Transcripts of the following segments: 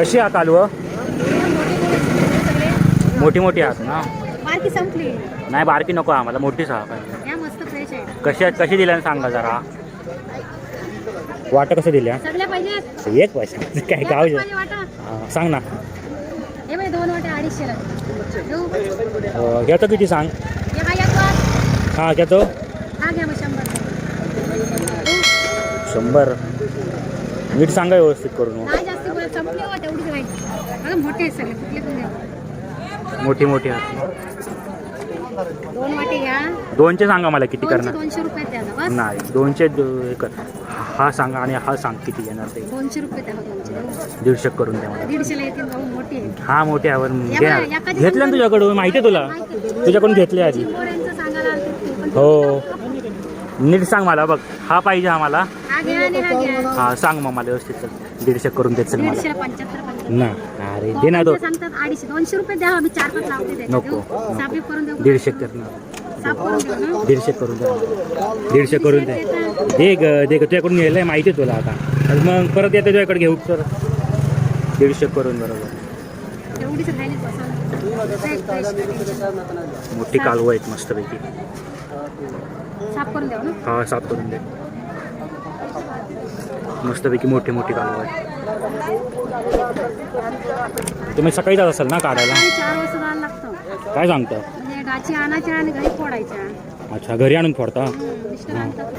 कशी आहात कालव मोठी मोठी आहात ना? बारकी संपली. नाही बारकी नको आम्हाला मोठीच हा पाहिजे या मस्त फ्रेश आहे. कशी आहेत कशी दिल्या सांगा जरा. वाटं कसं दिल्या? एक पैसा काय गाव सांग ना. हे दोन वाटे घ्यायचं किती सांग. हे घेतो. शंभर. शंभर. नीट सांगा व्यवस्थित करून नाही जास्त बोलत संपली हो तेवढीच मोठे आहेत सगळे. कुठले पण द्या मोठी मोठी आहेत. दोन वाटे घ्या. दोनचे सांगा मला किती दोनशे करणार. दोनशे रुपये द्या ना, बस. नाही दोनशे हा सांगा आणि हा सांग किती घेणार ते. दोनशे रुपये दोनशे दीडशे करून द्या मला. दीडशेला येतील भाऊ मोठी आहे हा मोठे आवर या घेणार. बघा, एखादी घेतलं ना तुझ्याकडून? माहिती आहे तुला? तुझ्याकडून घेतले आधी. हो. नीट सांग मला बघ. हा पाहिजे आम्हाला. हा घ्या घ्या. सांग मग मला व्यवस्थित. दीडशे करून देत मला. ना. अरे दे ना दो ते सांगतात अडीचशे दोनशे रुपये द्या चार पाच लावते. नको, देऊ? नको. साफी करून देऊ दीडशे कर ना. साफ करून देऊ ना? दीडशे करून दे दीडशे करून दे दे ग दे ग तुझ्याकडून नेलंय माहिती आहे तुला आता. आणि मग परत येतो तुझ्याकडे घेऊ तर. दीडशे करून बरोबर. एवढीच राहिली बसा फ्रेश, फ्रेश. मोठी कालवं आहेत मस्तपैकी. साफ करून द्या ना? हा साफ करून दे. मस्तपैकी मोठी मोठी कालवं आहेत. तुम्ही सकाळी जात असाल ना काढायला? आणि चार वाजता जायला लागतं. काय सांगता? म्हणजे डाची आणायच्या आणि घरी फोडायच्या. अच्छा घरी आणून फोडता? मिस्टर आणतात.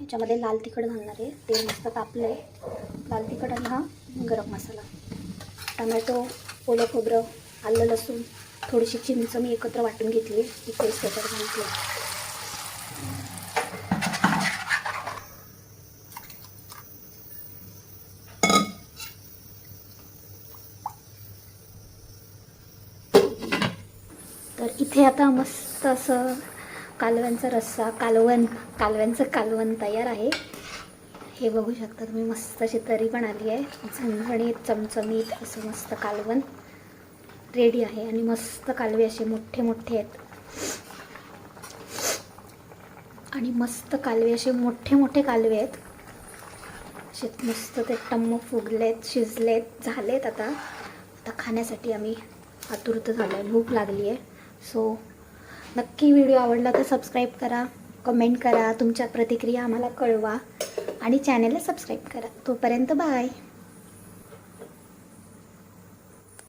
याच्यामध्ये लाल तिखट घालणार आहे. तेल मस्त तापलं आहे लाल तिखट आणि हा गरम मसाला. टमॅटो ओलं खोबरं आलं लसूण थोडीशी चिंच मी एकत्र वाटून घेतली ती पेस्ट त्याच्यात घातली तर इथे आता मस्त असं कालव्यांचा रस्सा कालवण कालव्यांचं कालवण तयार आहे. हे बघू शकता तुम्ही मस्त अशी तरी पण आली आहे. झणझणीत चमचमीत असं मस्त कालवण रेडी आहे आणि मस्त कालवे असे मोठे मोठे आहेत. आणि मस्त कालवे असे मोठे मोठे कालवे आहेत. असे मस्त ते टम्म फुगलेत शिजलेत झालेत आता. आता खाण्यासाठी आम्ही आतुरत झालो आहे भूक लागली आहे सो नक्की व्हिडिओ आवडला तर सबस्क्राईब करा कमेंट करा तुमच्या प्रतिक्रिया आम्हाला कळवा आणि चॅनलला सबस्क्राईब करा. तोपर्यंत बाय